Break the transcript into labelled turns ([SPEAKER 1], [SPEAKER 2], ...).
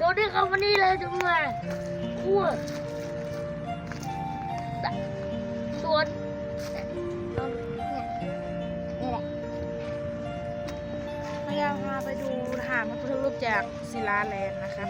[SPEAKER 1] สวัสดีครับวันนี้เราจะมาคั่วสวน
[SPEAKER 2] นี่แหละ
[SPEAKER 3] พยายาพาไปดูฐานพระพุทธรูปจากศิลาแลนด์นะครับ